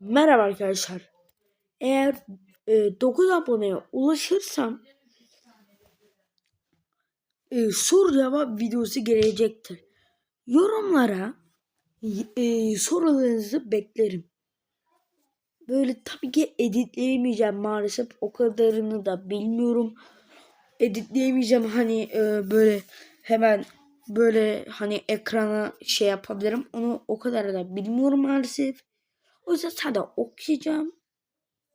Merhaba arkadaşlar. Eğer e, 9 aboneye ulaşırsam e, soru cevap videosu gelecektir. Yorumlara e, sorularınızı beklerim. Böyle tabii ki editleyemeyeceğim maalesef. O kadarını da bilmiyorum. Editleyemeyeceğim hani e, böyle hemen böyle hani ekrana şey yapabilirim. Onu o kadar da bilmiyorum maalesef. O yüzden sadece okuyacağım.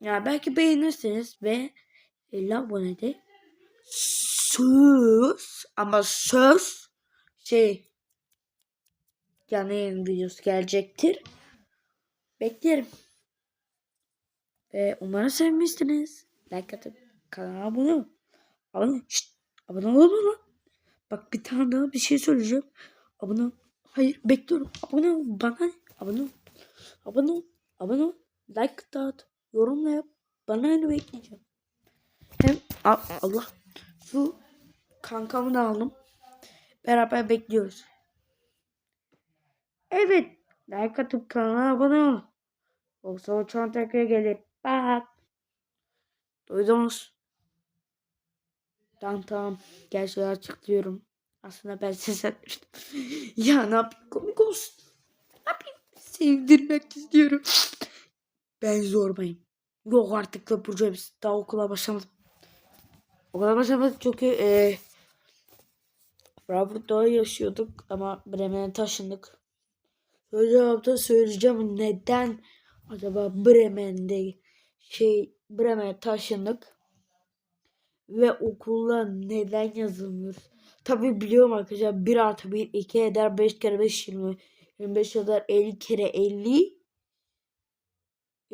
Ya belki beğenirsiniz ve 50 abonede söz ama söz şey canlı yayın videosu gelecektir. Beklerim. Ve umarım sevmişsiniz. Like atıp kanala abone olun. Abone, şşt, abone olun lan. Bak bir tane daha bir şey söyleyeceğim. Abone. Hayır bekliyorum. Abone ol. Bana ne? Abone ol. Abone ol. Abone ol. Like da at. Yorumla yap. Bana ne bekleyeceğim. Hem Allah. Şu kankamı da aldım. Beraber bekliyoruz. Evet. Like atıp kanala abone ol. Yoksa o çan tekrar gelir. Bak. Duydunuz. Tamam tamam. Gerçeği açıklıyorum. Aslında ben ses etmiştim. ya ne yapayım komik olsun. Ne yapayım? Sevdirmek istiyorum. Ben zorbayım. Yok artık da Burcu biz daha okula başlamadım. Okula başlamadık çünkü e, Frankfurt'ta yaşıyorduk ama Bremen'e taşındık. Söyleyeceğim söyleyeceğim neden acaba Bremen'de şey Bremen'e taşındık ve okula neden yazılmıyoruz? Tabi biliyorum arkadaşlar 1 artı 1 2 eder 5 kere 5 20 25 eder 50 kere 50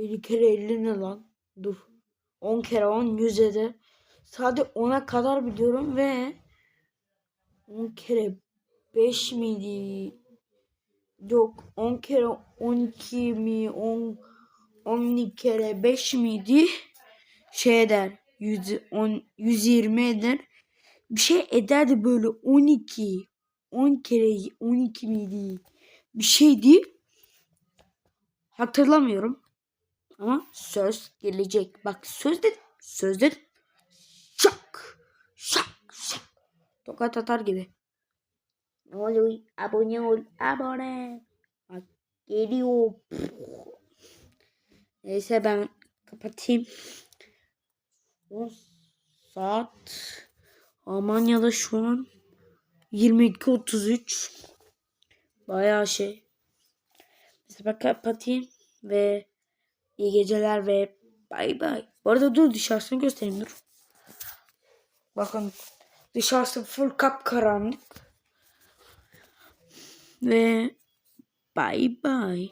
50 kere 50 ne lan? Dur. 10 kere 10 100 eder. Sadece 10'a kadar biliyorum ve 10 kere 5 miydi? Yok 10 kere 12 mi? 10 12 kere 5 miydi? Şey eder. 100, 10, 120 eder. Bir şey ederdi böyle 12. 10 kere 12 miydi? Bir şeydi. Hatırlamıyorum. Ama söz gelecek. Bak söz dedim. Söz dedim. Şak. Şak. Şak. Tokat atar gibi. Ne oluyor? Abone ol. Abone. Bak geliyor. Neyse ben kapatayım. 10 saat. Almanya'da şu an 22.33. Bayağı şey. Ben kapatayım ve iyi geceler ve bay bay. Bu arada dur dışarısını göstereyim dur. Bakın dışarısı full kapkaranlık. Ve bay bay.